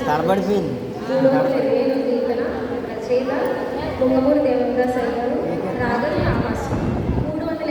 తడబడిపోయింది రచయిత బొమ్మగూరు దేవదాస్ అయ్యారు రాగం రామాస్ మూడు వందల